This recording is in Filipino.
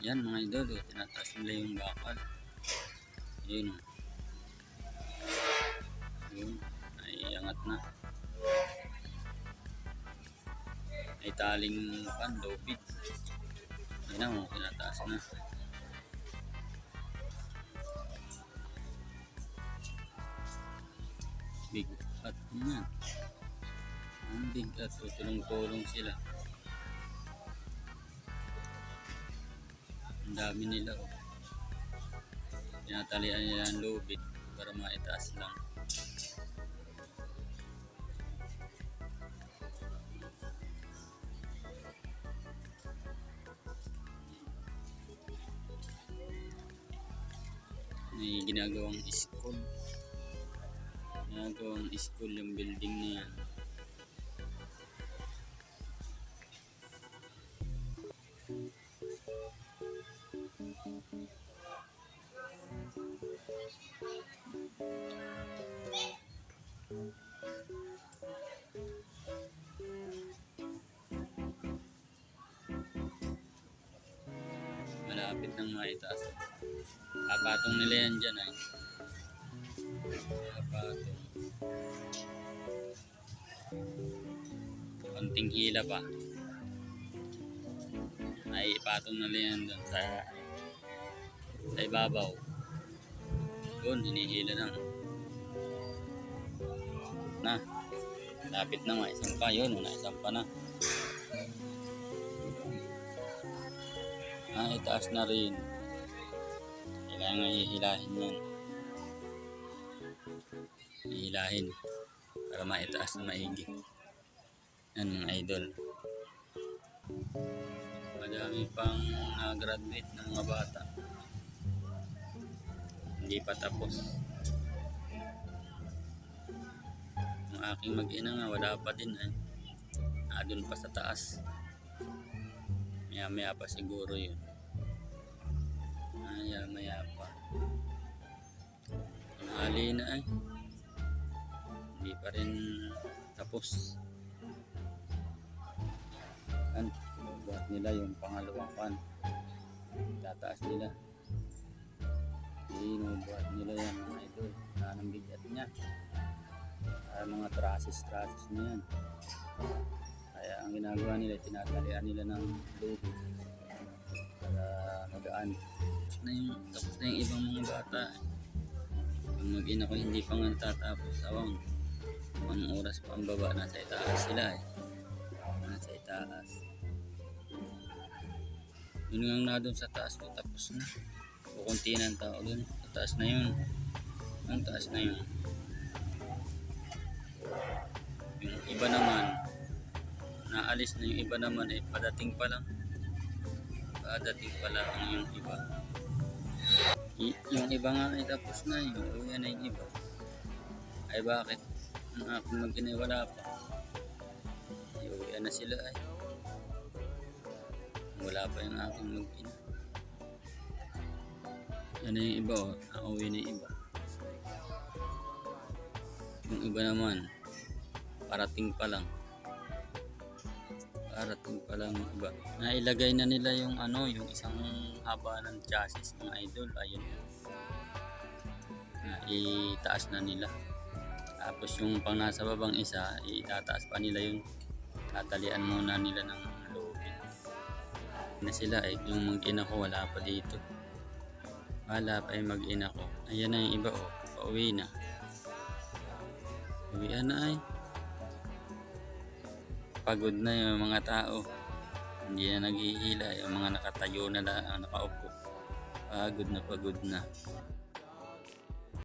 Yan mga idol, oh, tinataas nila yung bakal. Yun. oh. Yun, naiangat na. May taling kan, lobit. Yan na, oh, tinataas na. Big at yan. Ang big at tulong-tulong sila. Ang dami nila oh. Tinatalian nila ang lubid para maitaas lang. May ginagawang school. Ginagawang school yung building na yan. Malapit nang maitaas. Kapatong nila yan dyan ay. Kapatong. Konting hila pa. Ay ipatong nila yan doon sa sa ibabaw. Doon, hinihila na. Na. Lapit na nga. Isang pa yun. Una, isang pa na. Ah, itaas na rin. Kailangan hihilahin yan. Hihilahin. Para maitaas na maigi. Yan mga idol. Madami pang na-graduate ng mga bata. Hindi pa tapos. Ang aking mag-ina nga wala pa din eh. Adun pa sa taas. Maya maya pa siguro yun. Maya maya pa. Tanghali na ay. Hindi pa rin tapos. Yan. Buhat nila yung pangalawang pan. Tataas nila. Binubuhat nila yan mga idol. Saan ang bigat niya. Para mga trasis-trasis na yan. Kaya ang ginagawa nila, tinatalian nila ng lubid para magaan. Na yung, tapos na yung ibang mga bata. Yung mag-ina ko hindi pa nga natatapos. Awang, anong oras pa ang baba, nasa itaas sila eh. Nasa itaas. Yun nga na doon sa taas ko, tapos na. Kukunti na ang tao doon. Sa taas na yun. Ang taas na yun. Yung iba naman, naalis na yung iba naman eh padating pa lang padating pa lang yung iba. Y- yung iba nga ay tapos na yung uwi na yung iba. Ay bakit? Ang aking mag wala pa. Ay uwi na sila ay. Wala pa yung aking mag yan na yung iba oh? Nakauwi na yung iba. Yung iba naman parating pa lang parating pa lang iba. Nailagay na nila yung ano, yung isang haba ng chassis ng idol. Ayun. Na itaas na nila. Tapos yung pang nasa babang isa, itataas pa nila yung tatalian muna nila ng lobin. Na sila eh, yung mag-ina ko wala pa dito. Wala pa yung mag-ina ko. Ayan na yung iba oh, pauwi na. Uwian na ay pagod na yung mga tao. Hindi na naghihila. Yung mga nakatayo na lang, nakaupo. Pagod na pagod na.